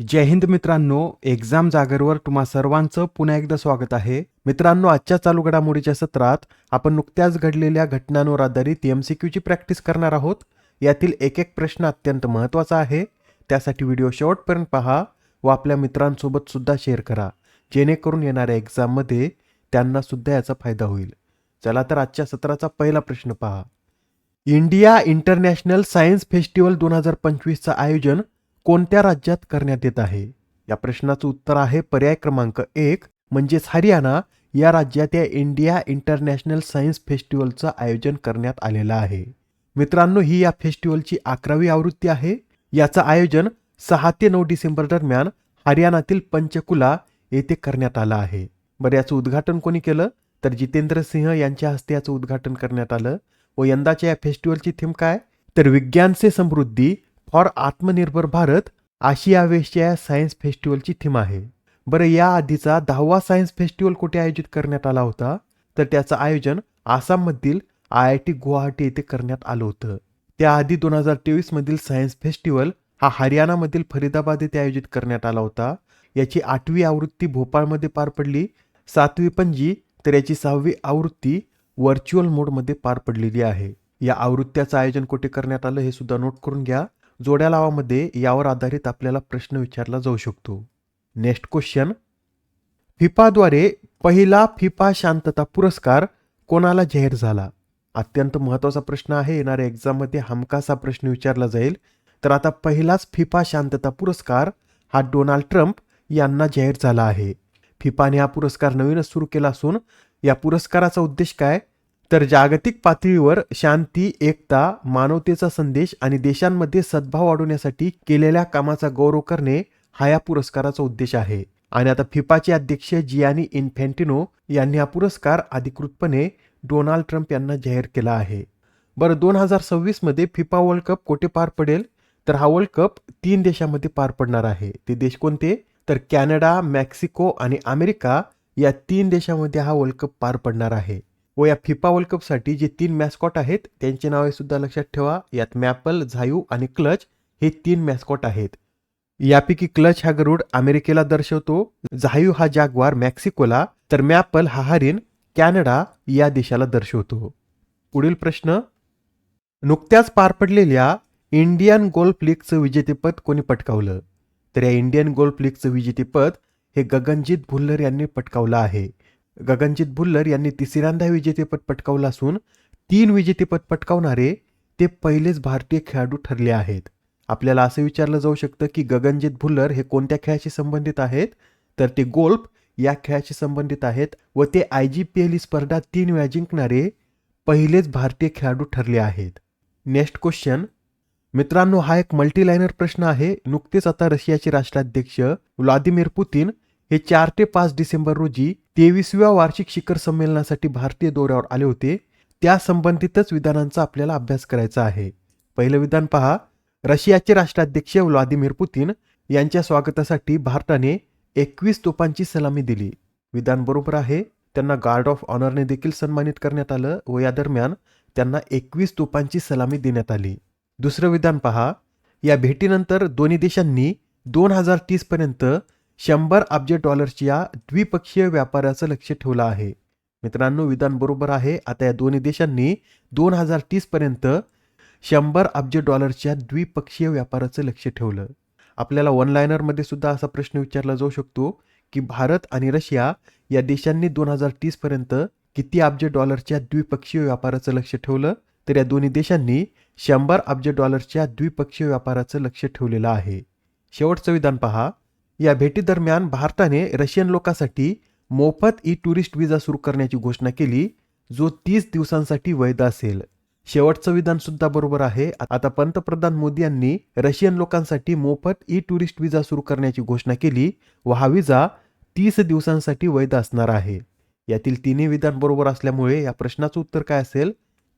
जय हिंद मित्रांनो एक्झाम जागरवर तुम्हा सर्वांचं पुन्हा एकदा स्वागत आहे. मित्रांनो आजच्या चालू घडामोडीच्या सत्रात आपण नुकत्याच घडलेल्या घटनांवर आधारित एम सी क्यूची प्रॅक्टिस करणार आहोत. यातील एक एक प्रश्न अत्यंत महत्त्वाचा आहे. त्यासाठी व्हिडिओ शेवटपर्यंत पहा व आपल्या मित्रांसोबत सुद्धा शेअर करा. जेणेकरून येणाऱ्या एक्झाममध्ये त्यांना सुद्धा याचा फायदा होईल. चला तर आजच्या सत्राचा पहिला प्रश्न पहा. इंडिया इंटरनॅशनल सायन्स फेस्टिवल दोन हजार पंचवीसचं आयोजन कोणत्या राज्यात करण्यात येत आहे? या प्रश्नाचं उत्तर आहे पर्याय क्रमांक एक म्हणजेच हरियाणा. या राज्यात या इंडिया इंटरनॅशनल सायन्स फेस्टिवलचं आयोजन करण्यात आलेलं आहे. मित्रांनो ही या फेस्टिवलची अकरावी आवृत्ती आहे. याचं आयोजन सहा ते नऊ डिसेंबर दरम्यान हरियाणातील पंचकुला येथे करण्यात आलं आहे. बरं याचं उद्घाटन कोणी केलं? तर जितेंद्र सिंह यांच्या हस्ते याचं उद्घाटन करण्यात आलं. व यंदाच्या या फेस्टिवलची थीम काय? तर विज्ञान से समृद्धी फॉर आत्मनिर्भर भारत आशिया वेस्टच्या या सायन्स फेस्टिवलची थीम आहे. बरं या आधीचा दहावा सायन्स फेस्टिवल कुठे आयोजित करण्यात आला होता? तर त्याचं आयोजन आसाममधील आय आय टी गुवाहाटी येथे करण्यात आलं होतं. त्याआधी दोन हजार तेवीसमधील सायन्स फेस्टिवल हा हरियाणामधील फरीदाबाद येथे आयोजित करण्यात आला होता. याची आठवी आवृत्ती भोपाळमध्ये पार पडली सातवी पणजी तर याची सहावी आवृत्ती व्हर्च्युअल मोडमध्ये पार पडलेली आहे. या आवृत्त्याचं आयोजन कुठे करण्यात आलं हे सुद्धा नोट करून घ्या. जोड्या लावामध्ये यावर आधारित आपल्याला प्रश्न विचारला जाऊ शकतो. नेक्स्ट क्वेश्चन फिफाद्वारे पहिला फिफा शांतता पुरस्कार कोणाला जाहीर झाला? अत्यंत महत्त्वाचा प्रश्न आहे. येणाऱ्या एक्झाममध्ये हमखास हा प्रश्न विचारला जाईल. तर आता पहिलाच फिफा शांतता पुरस्कार हा डोनाल्ड ट्रम्प यांना जाहीर झाला आहे. फिफाने हा पुरस्कार नवीनच सुरू केला असून या पुरस्काराचा उद्देश काय? तर जागतिक पातळीवर शांती एकता मानवतेचा संदेश आणि देशांमध्ये सद्भाव वाढवण्यासाठी केलेल्या कामाचा गौरव करणे हा या पुरस्काराचा उद्देश आहे. आणि आता फिफाचे अध्यक्ष जियानी इन्फेंटिनो यांनी हा पुरस्कार अधिकृतपणे डोनाल्ड ट्रम्प यांना जाहीर केला आहे. बरं दोन हजार सव्वीसमध्ये फिफा वर्ल्ड कप कोठे पार पडेल? तर हा वर्ल्ड कप तीन देशामध्ये पार पडणार आहे. ते देश कोणते? तर कॅनडा मेक्सिको आणि अमेरिका या तीन देशामध्ये हा वर्ल्ड कप पार पडणार आहे. व या फिफा वर्ल्ड कपसाठी जे तीन मॅस्कॉट आहेत त्यांची नावे सुद्धा लक्षात ठेवा. यात मॅपल झायू आणि क्लच हे तीन मॅस्कॉट आहेत. यापैकी क्लच हा गरुड अमेरिकेला दर्शवतो. झायू हा जागवार मेक्सिकोला. तर मॅपल हा हरिण कॅनडा या देशाला दर्शवतो. पुढील प्रश्न. नुकत्याच पार पडलेल्या इंडियन गोल्फ लीगचं विजेतेपद कोणी पटकावलं? तर या इंडियन गोल्फ लीगचं विजेतेपद हे गगनजीत भुल्लर यांनी पटकावलं आहे. गगनजित भुल्लर यांनी तिसऱ्यांदा विजेतेपद पटकावलं असून तीन विजेतेपद पटकावणारे ते पहिलेच भारतीय खेळाडू ठरले आहेत. आपल्याला असं विचारलं जाऊ शकतं की गगनजित भुल्लर हे कोणत्या खेळाशी संबंधित आहेत? तर ते गोल्फ या खेळाशी संबंधित आहेत व ते आय जी पी एल ही स्पर्धा तीन वेळा जिंकणारे पहिलेच भारतीय खेळाडू ठरले आहेत. Next question. मित्रांनो हा एक मल्टीलायनर प्रश्न आहे. नुकतेच आता रशियाचे राष्ट्राध्यक्ष व्लादिमीर पुतीन हे चार ते पाच डिसेंबर रोजी तेवीसव्या वार्षिक शिखर संमेलनासाठी भारतीय दौऱ्यावर आले होते. त्या संबंधितच विधानांचा आपल्याला अभ्यास करायचा आहे. पहिलं विधान पहा. रशियाचे राष्ट्राध्यक्ष व्लादिमीर पुतीन यांच्या स्वागतासाठी भारताने एकवीस तोफांची सलामी दिली. विधान बरोबर आहे. त्यांना गार्ड ऑफ ऑनरने देखील सन्मानित करण्यात आलं व या दरम्यान त्यांना एकवीस तोफांची सलामी देण्यात आली. दुसरं विधान पहा. या भेटीनंतर दोन्ही देशांनी दोन हजार तीसपर्यंत शंभर अब्ज डॉलर्सच्या द्विपक्षीय व्यापाराचं लक्ष ठेवलं आहे. मित्रांनो विधान बरोबर आहे. आता या दोन्ही देशांनी दोन हजार तीसपर्यंत शंभर अब्ज डॉलर्सच्या द्विपक्षीय व्यापाराचं लक्ष ठेवलं. आपल्याला वन लायनरमध्ये सुद्धा असा प्रश्न विचारला जाऊ शकतो की भारत आणि रशिया या देशांनी दोन हजार तीसपर्यंत किती अब्ज डॉलरच्या द्विपक्षीय व्यापाराचं लक्ष ठेवलं? तर या दोन्ही देशांनी शंभर अब्ज डॉलरच्या द्विपक्षीय व्यापाराचं लक्ष ठेवलेलं आहे. शेवटचं विधान पहा. या भेटीदरम्यान भारताने रशियन लोकांसाठी मोफत ई टुरिस्ट विजा सुरू करण्याची घोषणा केली जो तीस दिवसांसाठी वैध असेल. शेवटचं विधान सुद्धा बरोबर आहे. आता पंतप्रधान मोदी यांनी रशियन लोकांसाठी मोफत ई टुरिस्ट विजा सुरू करण्याची घोषणा केली व हा विजा तीस दिवसांसाठी वैध असणार आहे. यातील तिन्ही विधान बरोबर असल्यामुळे या प्रश्नाचं उत्तर काय असेल?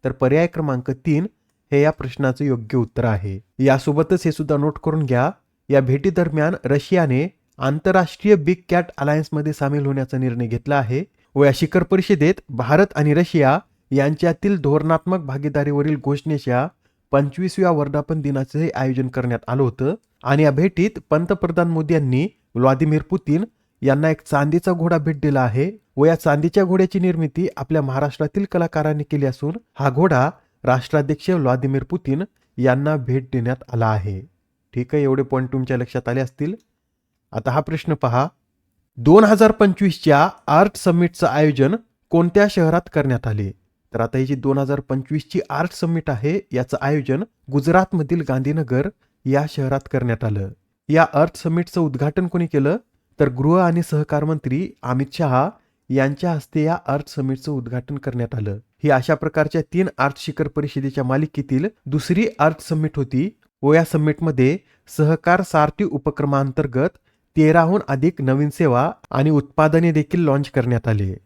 तर पर्याय क्रमांक तीन हे या प्रश्नाचं योग्य उत्तर आहे. यासोबतच हे सुद्धा नोट करून घ्या. या भेटीदरम्यान रशियाने आंतरराष्ट्रीय बिग कॅट अलायन्समध्ये सामील होण्याचा निर्णय घेतला आहे व या शिखर परिषदेत भारत आणि रशिया यांच्यातील धोरणात्मक भागीदारीवरील घोषणेच्या पंचवीसव्या वर्धापन दिनाचे हे आयोजन करण्यात आलं होतं आणि या भेटीत पंतप्रधान मोदी यांनी व्लादिमीर पुतीन यांना एक चांदीचा घोडा भेट दिला आहे व या चांदीच्या घोड्याची निर्मिती आपल्या महाराष्ट्रातील कलाकारांनी केली असून हा घोडा राष्ट्राध्यक्ष व्लादिमीर पुतीन यांना भेट देण्यात आला आहे. ठीक आहे एवढे पॉईंट तुमच्या लक्षात आले असतील. आता हा प्रश्न पहा. दोन हजार पंचवीसच्या आर्ट समिटचं आयोजन कोणत्या शहरात करण्यात आले? तर आता ही जी दोन हजार पंचवीसची आर्ट समिट आहे याचं आयोजन गुजरातमधील गांधीनगर या शहरात करण्यात आलं. या अर्थ समिटचं उद्घाटन कोणी केलं? तर गृह आणि सहकार मंत्री अमित शहा यांच्या हस्ते या अर्थ समिटचं उद्घाटन करण्यात आलं. ही अशा प्रकारच्या तीन आर्थ शिखर परिषदेच्या मालिकेतील दुसरी अर्थ समिट होती. व या समिटमध्ये सहकार सारथी उपक्रमांतर्गत तेराहून अधिक नवीन सेवा आणि उत्पादने देखील लॉन्च करण्यात आले.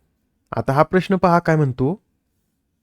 आता हा प्रश्न पहा काय म्हणतो?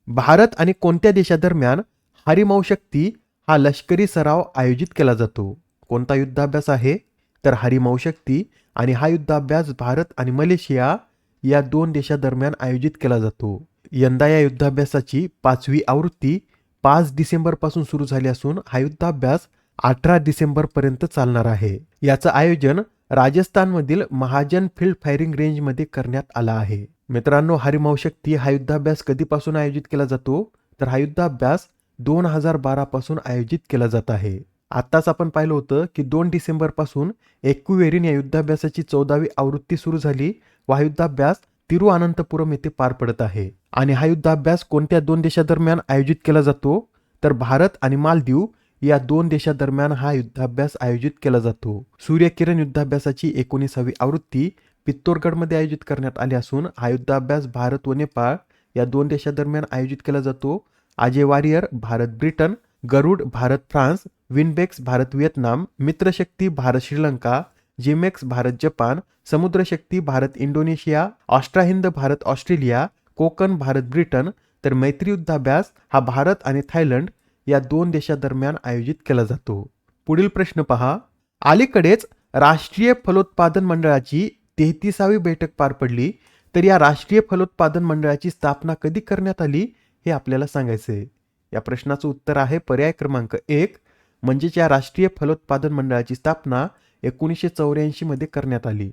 भारत आणि कोणत्या देशादरम्यान हरिमाऊ शक्ती हा लष्करी सराव आयोजित केला जातो? कोणता युद्धाभ्यास आहे? तर हरिमाऊ शक्ती आणि हा युद्धाभ्यास भारत आणि मलेशिया या दोन देशादरम्यान आयोजित केला जातो. यंदा या युद्धाभ्यासाची पाचवी आवृत्ती पाच डिसेंबरपासून सुरू झाली असून हा युद्धाभ्यास अठरा डिसेंबरपर्यंत चालणार आहे. याचं आयोजन राजस्थानमधील महाजन फील्ड फायरिंग रेंजमध्ये करण्यात आला आहे. मित्रांनो हरिमाऊ शक्ती हा युद्धाभ्यास कधीपासून आयोजित केला जातो? तर हा युद्धाभ्यास दोन हजार बारा पासून आयोजित केला जात आहे. आत्ताच आपण पाहिलं होतं की दोन डिसेंबरपासून एक्युवेरिन या युद्धाभ्यासाची चौदावी आवृत्ती सुरू झाली व हा युद्धाभ्यास तिरुअनंतपुरम येथे पार पडत आहे. आणि हा युद्धाभ्यास कोणत्या दोन देशादरम्यान आयोजित केला जातो? तर भारत आणि मालदीव या दोन देशादरम्यान हा युद्धाभ्यास आयोजित केला जातो. सूर्यकिरण युद्धाभ्यासाची एकोणीसावी आवृत्ती पित्तोरगडमध्ये आयोजित करण्यात आली असून हा युद्धाभ्यास भारत व नेपाळ या दोन देशादरम्यान आयोजित केला जातो. Ajeya warrior Bharat Britain Garuda Bharat France Vinbax Bharat Vietnam Mitrashakti Bharat Sri Lanka JIMEX Bharat Japan Samudrashakti Bharat Indonesia Austrahind Bharat Australia Konkan Bharat Britain तर मैत्री युद्धाभ्यास हा भारत आणि थायलंड या दोन देशादरम्यान आयोजित केला जातो. पुढील प्रश्न पहा. अलीकडेच राष्ट्रीय फलोत्पादन मंडळाची तेहतीसावी बैठक पार पडली तर या राष्ट्रीय फलोत्पादन मंडळाची स्थापना कधी करण्यात आली हे आपल्याला सांगायचे आहे. या प्रश्नाचं उत्तर आहे पर्याय क्रमांक एक म्हणजेच या राष्ट्रीय फलोत्पादन मंडळाची स्थापना एकोणीसशे चौऱ्याऐंशीमध्ये करण्यात आली.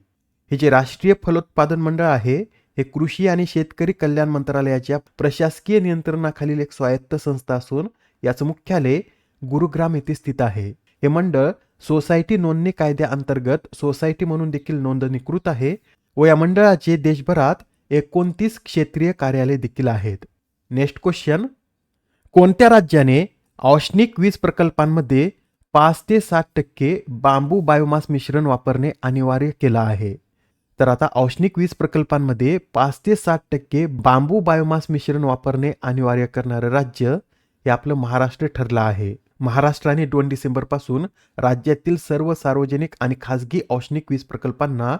हे जे राष्ट्रीय फलोत्पादन मंडळ आहे हे कृषी आणि शेतकरी कल्याण मंत्रालयाच्या प्रशासकीय नियंत्रणाखालील एक स्वायत्त संस्था असून याचं मुख्यालय गुरुग्राम येथे स्थित आहे. हे मंडळ सोसायटी नोंदणी कायद्याअंतर्गत सोसायटी म्हणून देखील नोंदणीकृत आहे व या मंडळाचे देशभरात एकोणतीस क्षेत्रीय कार्यालय देखील आहेत. Next question. कोणत्या राज्याने औष्णिक वीज प्रकल्पांमध्ये पाच ते सात टक्के बांबू बायोमास मिश्रण वापरणे अनिवार्य केलं आहे. तर आता औष्णिक वीज प्रकल्पांमध्ये पाच ते सात टक्के बांबू बायोमास मिश्रण वापरणे अनिवार्य करणारं राज्य हे आपलं महाराष्ट्र ठरलं आहे. महाराष्ट्राने दोन डिसेंबरपासून राज्यातील सर्व सार्वजनिक आणि खासगी औष्णिक वीज प्रकल्पांना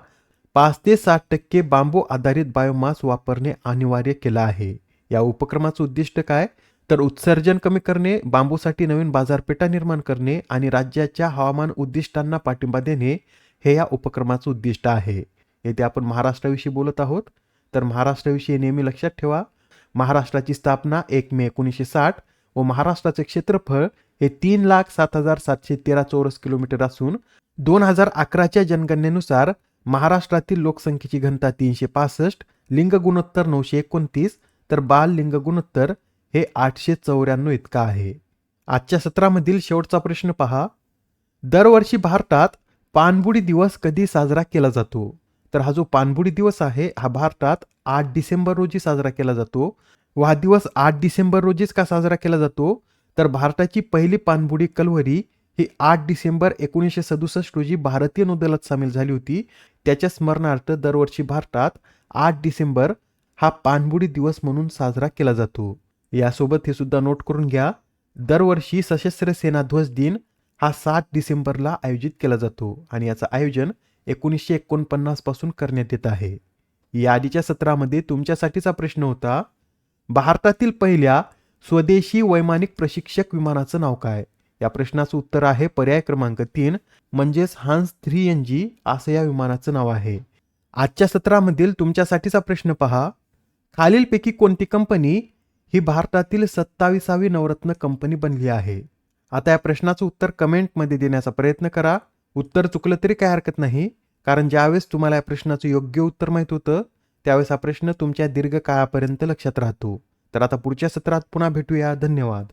पाच ते सात टक्के बांबू आधारित बायोमास वापरणे अनिवार्य केलं आहे. या उपक्रमाचं उद्दिष्ट काय? तर उत्सर्जन कमी करणे बांबूसाठी नवीन बाजारपेठा निर्माण करणे आणि राज्याच्या हवामान उद्दिष्टांना पाठिंबा देणे हे या उपक्रमाचं उद्दिष्ट आहे. येथे आपण महाराष्ट्राविषयी बोलत आहोत. तर महाराष्ट्राविषयी नेहमी लक्षात ठेवा. महाराष्ट्राची स्थापना एक मे एकोणीसशे साठ व महाराष्ट्राचे क्षेत्रफळ हे तीन लाख सात हजार सातशे तेरा चौरस किलोमीटर असून दोन हजार अकराच्या जनगणनेनुसार महाराष्ट्रातील लोकसंख्येची घनता तीनशे पासष्ट लिंग गुणोत्तर नऊशे एकोणतीस तर बाल लिंग गुणोत्तर हे आठशे चौऱ्याण्णव इतकं आहे. आजच्या सत्रामधील शेवटचा प्रश्न पहा. दरवर्षी भारतात पाणबुडी दिवस कधी साजरा केला जातो? तर हा जो पाणबुडी दिवस आहे हा भारतात आठ डिसेंबर रोजी साजरा केला जातो. व हा दिवस आठ डिसेंबर रोजीच का साजरा केला जातो? तर भारताची पहिली पाणबुडी कलवरी ही आठ डिसेंबर एकोणीसशे सदुसष्ट रोजी भारतीय नौदलात सामील झाली होती. त्याच्या स्मरणार्थ दरवर्षी भारतात आठ डिसेंबर हा पाणबुडी दिवस म्हणून साजरा केला जातो. यासोबत हे सुद्धा नोट करून घ्या. दरवर्षी सशस्त्र सेना ध्वज दिन हा सात डिसेंबरला आयोजित केला जातो आणि याचं आयोजन एकोणीसशे एकोणपन्नासपासून करण्यात येत आहे. या आधीच्या सत्रामध्ये तुमच्यासाठीचा प्रश्न होता भारतातील पहिल्या स्वदेशी वैमानिक प्रशिक्षक विमानाचं नाव काय? या प्रश्नाचं उत्तर आहे पर्याय क्रमांक तीन म्हणजेच हान्स थ्री एन जी असं या विमानाचं नाव आहे. आजच्या सत्रामधील तुमच्यासाठीचा प्रश्न पहा. खालीलपैकी कोणती कंपनी ही भारतातील सत्ताविसावी नवरत्न कंपनी बनली आहे. आता या प्रश्नाचं उत्तर कमेंटमध्ये देण्याचा प्रयत्न करा. उत्तर चुकलं तरी काय हरकत नाही कारण ज्यावेळेस तुम्हाला या प्रश्नाचं योग्य उत्तर माहीत होतं त्यावेळेस हा प्रश्न तुमच्या दीर्घकाळापर्यंत लक्षात राहतो. तर आता पुढच्या सत्रात पुन्हा भेटूया. धन्यवाद.